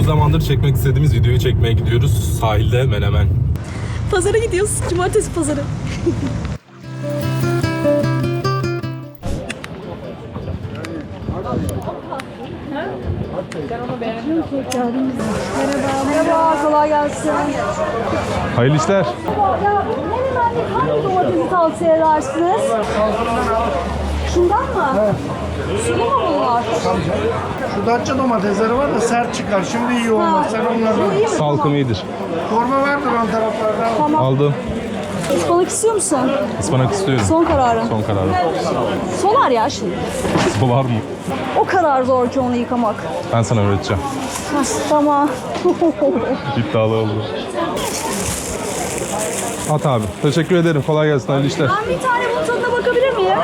Uzun zamandır çekmek istediğimiz videoyu çekmeye gidiyoruz. Sahilde Menemen. Pazara gidiyoruz. Cumartesi pazarı. Merhaba, merhaba, kolay gelsin. Hayırlı işler. Ya menemenlik hangi domatesi tavsiye edersiniz? Şundan mı? Sulu mu bunlar? Şu Datça domatesleri var da sert çıkar. Şimdi iyi olmaz. Sen iyi onlardan. mi? Salkım iyidir. Torba vardır ön taraflarda. Aldım. Ispanak istiyor musun? Ispanak istiyorum. Son kararın. Son kararım. Solar ya şimdi. Solar mı? O kadar zor ki onu yıkamak. Ben sana öğreteceğim. Hah, Tamam. İddialı oldu. At abi. Teşekkür ederim. Kolay gelsin. Hayırlı işler. ben bir tane bunun tadına bakabilir miyim?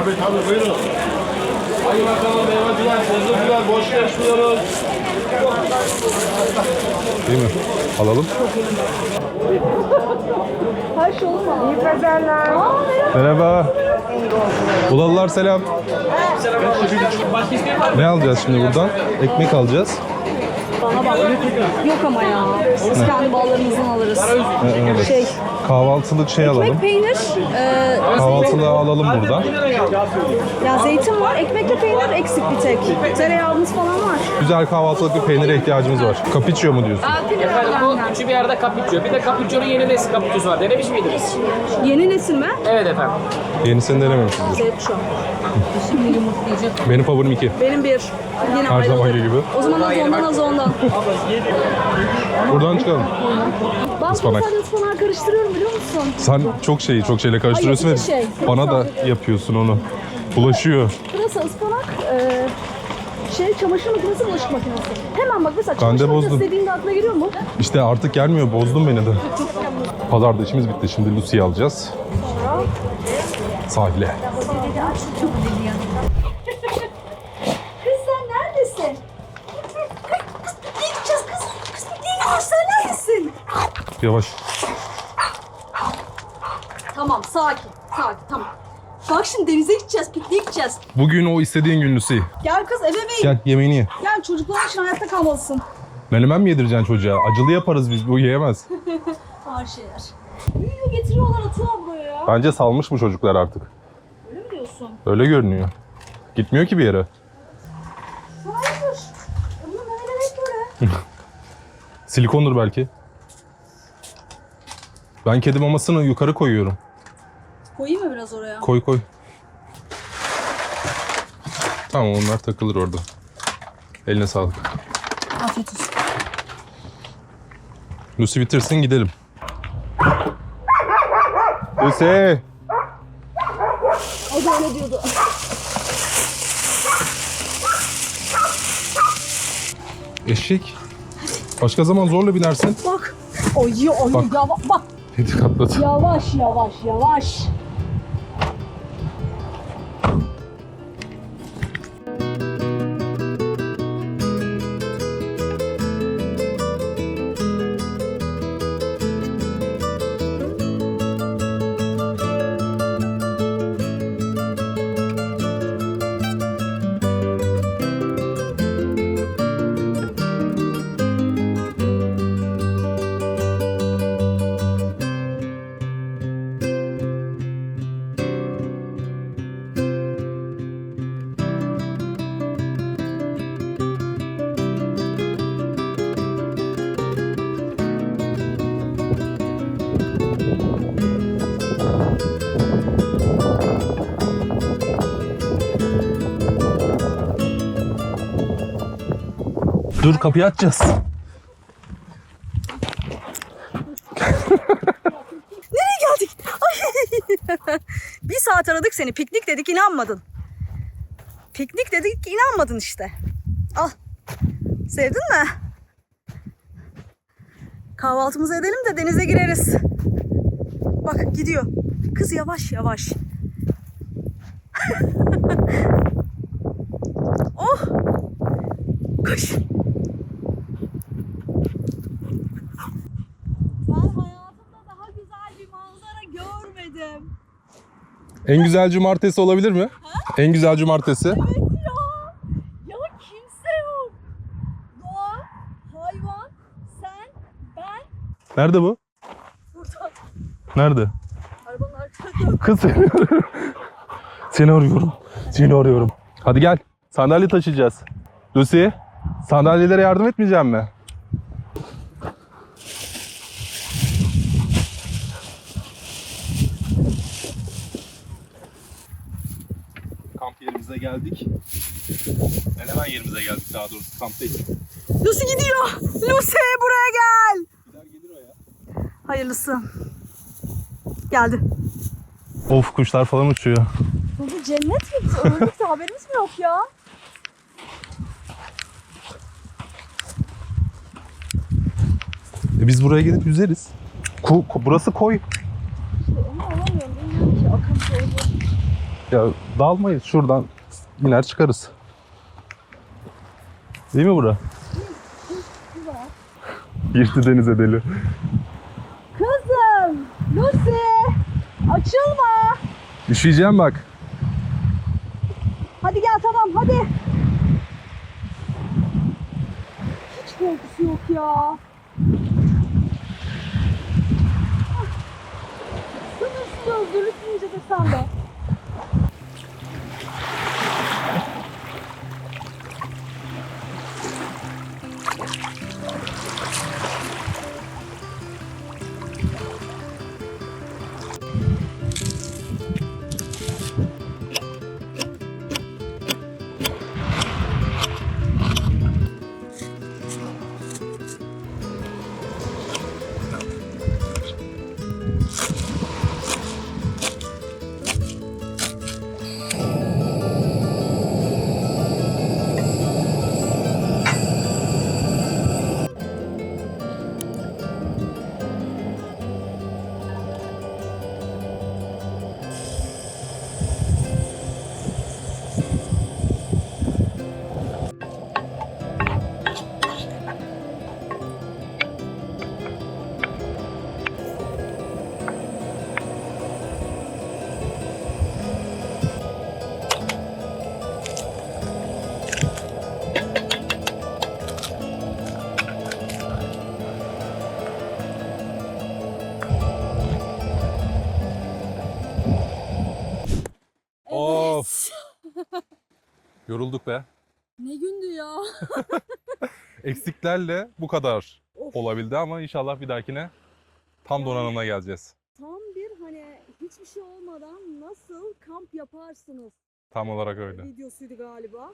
Değil mi? Alalım. Her şey olur mu? İyi pazarlar. Aa, merhaba. Merhaba. Ulalılar selam. Ne alacağız şimdi buradan? Ekmek alacağız. Bana bak. Yok ama ya. Biz kendi ballarımızdan alırız. Evet. Şey, Kahvaltılık şey alalım. ekmek peynir, e, Kahvaltılığı alalım buradan. ya zeytin var, ekmekle peynir eksik bir tek. Tereyağımız falan var. Güzel kahvaltılık bir peynire ihtiyacımız var. Cappuccino mu diyorsun? Efendim bu üçü bir arada cappuccino. Bir de cappuccino'nun yeni nesil cappuccino'su var. Denemiş miydiniz? Yeni nesil mi? Evet efendim. Yenisini denememişizdir. Zevk şu. Benim favorim iki. Benim bir. Yine Her ayrıldı. zamanki gibi. O zaman az ondan az ondan. Buradan çıkalım. Ben Ispanak. Ispanak. ıspanağı karıştırıyorum biliyor musun? Sen çok şeyi çok şeyle karıştırıyorsun ve Ay, iki şey. bana da yapıyorsun onu. Bulaşıyor. Pırasa, ıspanak, e, şey çamaşır makinesi, bulaşık makinesi. Hemen bak mesela Ben de çamaşır makinesi bozdum. dediğinde aklına geliyor mu? İşte artık gelmiyor. Bozdun beni de. Pazarda işimiz bitti. Şimdi Lucy'yi alacağız. Sahile. Kız Yavaş. Tamam sakin sakin tamam. Bak şimdi denize gideceğiz, pikniğe gideceğiz. Bugün o istediğin gün Lucy. Gel kız eve bey. Gel yemeğini ye. Gel çocuklar için hayatta kalmalısın. Menemen mi yedireceksin çocuğa? Acılı yaparız biz. Bu yiyemez. Ağır şeyler. Büyüyor getiriyorlar atıyorlar buraya ya. Bence salmış bu çocuklar artık. Öyle mi diyorsun? Öyle görünüyor. Gitmiyor ki bir yere. Hayırdır? Ya bunun memeleri hep böyle. Silikondur belki. Ben kedi mamasını yukarı koyuyorum. Koyayım mı biraz oraya? Koy koy. Tamam onlar takılır orada. Eline sağlık. Afiyet olsun. Lucy bitirsin gidelim. Lucy! O da öyle diyordu. Eşek. Başka zaman zorla binersin. Bak. Oy oy Bak. yavaş bak. Katladı. Yavaş yavaş yavaş. Dur kapıyı açacağız. Nereye geldik? Ay. bir saat aradık seni. Piknik dedik inanmadın. Piknik dedik inanmadın işte. Al. Sevdin mi? Kahvaltımızı edelim de denize gireriz. Bak gidiyor. Kız yavaş yavaş. oh. Koş. Ben hayatımda daha güzel bir manzara görmedim. En güzel cumartesi olabilir mi? En güzel cumartesi. Evet ya. Ya kimse yok. Doğa, hayvan, Nerede bu? Burada. Nerede? Arabanın arkasında. Kız seni arıyorum. Seni arıyorum. Seni arıyorum. Hadi gel. Sandalye taşıyacağız. Lucy, sandalyelere yardım etmeyecek mi? Yerimize geldik. Menemen yerimize geldik daha doğrusu kamp değil. Lucy gidiyor. Lucy buraya gel. Gider gelir o ya. Hayırlısı. Geldi. Of kuşlar falan uçuyor. Bu cennet mi? Öldük de haberimiz mi yok ya? E biz buraya gidip yüzeriz. Ku- ku- burası koy. Onu alamıyorum. Bilmiyorum ki akıntı oldu. Ya dalmayız şuradan iner çıkarız. Değil mi bura? Girdi denize deli. Kızım! Lucy! Açılma! Düşeceğim bak. Hadi gel tamam hadi. Hiç korkusu yok ya. Sınırsız özgürlük deyince de sen de. Yorulduk be. Ne gündü ya. Eksiklerle bu kadar Of. olabildi ama inşallah bir dahakine tam donanımla geleceğiz. Tam bir hani hiçbir şey olmadan nasıl kamp yaparsınız Tam olarak öyle. videosuydu galiba.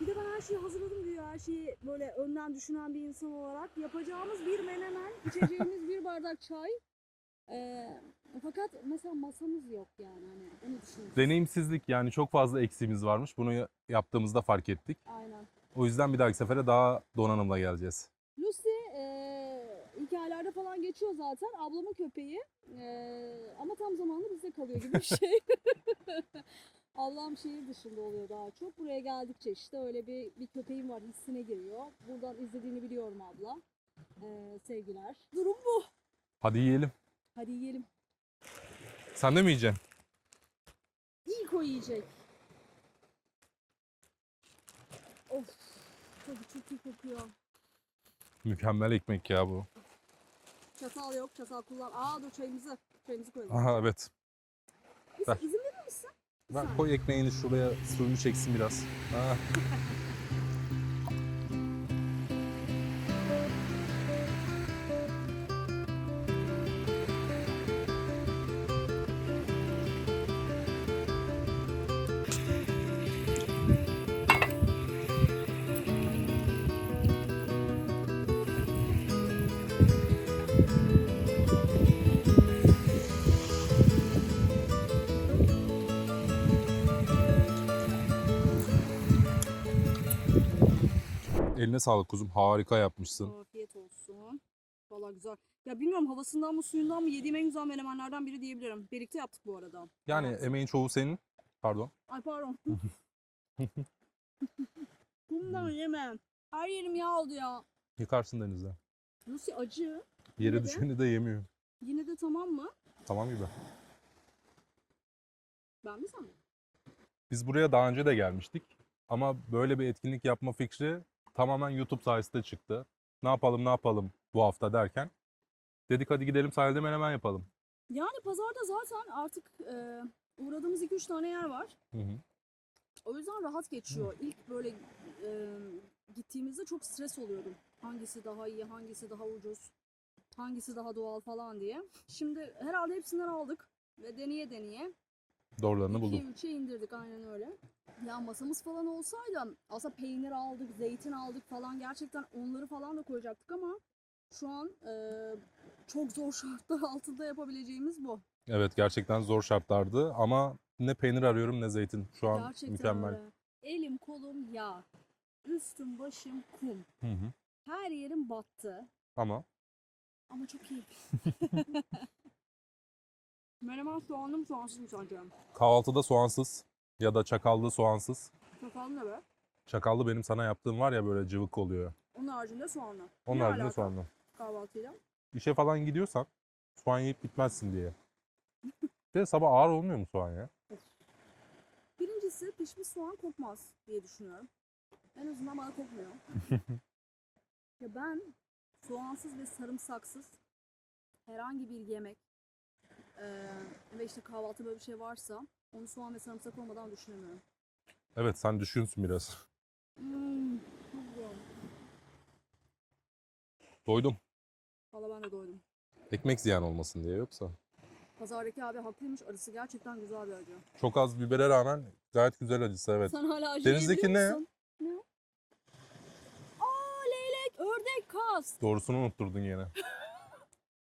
Bir de ben her şeyi hazırladım diyor. Her şeyi böyle önden düşünen bir insan olarak. Yapacağımız bir menemen, içeceğimiz bir bardak çay. Ee, fakat mesela masamız yok yani. Hani onu düşünüyoruz. Deneyimsizlik yani çok fazla eksiğimiz varmış. Bunu ya- yaptığımızda fark ettik. Aynen. O yüzden bir dahaki sefere daha donanımla geleceğiz. Lucy eee hikayelerde falan geçiyor zaten. Ablamın köpeği. Eee, ama tam zamanlı bizde kalıyor gibi bir şey. Ablam şehir dışında oluyor daha çok. Buraya geldikçe işte öyle bir, bir köpeğim var hissine giriyor. Buradan izlediğini biliyorum abla. Eee, sevgiler. Durum bu. Hadi yiyelim. Hadi yiyelim. Sen de mi yiyeceksin? İlk o yiyecek. Of. Tabii çok iyi kokuyor. Mükemmel ekmek ya bu. Çatal yok. Çatal kullan. Aa dur çayımızı. Çayımızı koyalım. Aha evet. Ver. izin verir misin? Saniye. koy ekmeğini şuraya suyunu çeksin biraz. Ha. Eline sağlık kuzum. Harika yapmışsın. Afiyet olsun. Valla güzel. Ya bilmiyorum havasından mı suyundan mı yediğim en güzel menemenlerden biri diyebilirim. Birlikte yaptık bu arada. Yani emeğin çoğu senin. Pardon. Ay pardon. Bundan yemem. Her yerim yağ oldu ya. Yıkarsın denizde. Lucy acı. Yere Yine de. düşeni de yemiyor. Yine de tamam mı? Tamam gibi. Ben mi sandım? Biz buraya daha önce de gelmiştik. Ama böyle bir etkinlik yapma fikri tamamen YouTube sayesinde çıktı. Ne yapalım ne yapalım bu hafta derken Dedik hadi gidelim sahilde menemen yapalım. Yani pazarda zaten artık e, uğradığımız 2-3 tane yer var. Hı hı. O yüzden rahat geçiyor. İlk böyle e, gittiğimizde çok stres oluyordum. Hangisi daha iyi, hangisi daha ucuz, hangisi daha doğal falan diye. Şimdi herhalde hepsinden aldık ve deneye deneye Doğrularını buldum. 2'ye 3'e indirdik aynen öyle. Ya masamız falan olsaydı aslında peynir aldık, zeytin aldık falan gerçekten onları falan da koyacaktık ama şu an e, çok zor şartlar altında yapabileceğimiz bu. Evet gerçekten zor şartlardı ama ne peynir arıyorum ne zeytin. Şu an Gerçekten mükemmel. öyle. Elim kolum yağ. Üstüm başım kum. Hı hı. Her yerim battı. Ama Ama çok iyi. Menemen soğanlı mı soğansız mı sence? kahvaltıda soğansız ya da çakallı soğansız. Çakallı ne be? Çakallı benim sana yaptığım var ya böyle cıvık oluyor. Onun haricinde soğanlı. Onun Ne haricinde alaka soğanlı. Kahvaltıyla. İşe falan gidiyorsan soğan yiyip gitmezsin diye. Bir de sabah ağır olmuyor mu soğan ya? Birincisi pişmiş soğan kokmaz diye düşünüyorum. En azından bana kokmuyor. ya ben soğansız ve sarımsaksız herhangi bir yemek eee, ve işte kahvaltı böyle bir şey varsa onu soğan ve sarımsak olmadan düşünemiyorum. Evet sen düşünsün biraz. Hmm, çok güzel. Doydum. Valla ben de doydum. Ekmek ziyan olmasın diye yoksa. Pazardaki abi haklıymış. Arısı gerçekten güzel bir acı. Çok az bibere rağmen gayet güzel acısı evet. Sen hala acı Denizdeki ne? musun? Ne? Aa leylek, ördek, kaz. Doğrusunu unutturdun yine.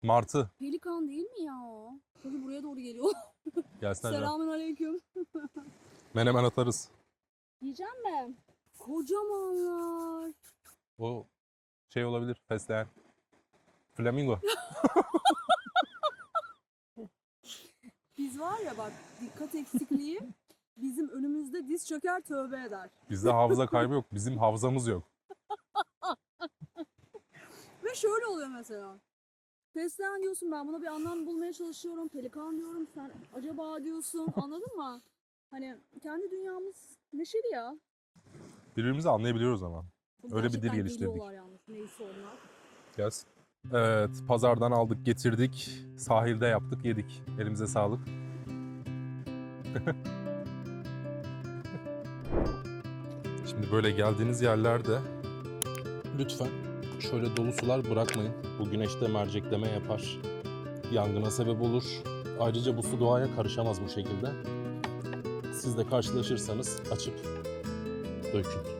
Martı. Pelikan değil mi ya o? Tabii buraya doğru geliyor. Gelsin acaba. Selamun aleyküm. Menemen atarız. Yiyeceğim ben. Kocamanlar. O şey olabilir. Fesleğen. Flamingo. Biz var ya bak dikkat eksikliği bizim önümüzde diz çöker tövbe eder. Bizde hafıza kaybı yok. Bizim hafızamız yok. Ve şöyle oluyor mesela. Fesleğen diyorsun ben buna bir anlam bulmaya çalışıyorum. Pelikan diyorum sen acaba diyorsun anladın mı? Hani kendi dünyamız neşeli ya. Birbirimizi anlayabiliyoruz ama. Çok Öyle bir dil gerçekten geliştirdik. yalnız neyse onlar. Gelsin. Evet, pazardan aldık, getirdik. Sahilde yaptık, yedik. Elimize sağlık. Şimdi böyle geldiğiniz yerlerde lütfen şöyle dolu sular bırakmayın. Bu güneşte mercekleme yapar. Yangına sebep olur. Ayrıca bu su doğaya karışamaz bu şekilde. Siz de karşılaşırsanız açıp dökün.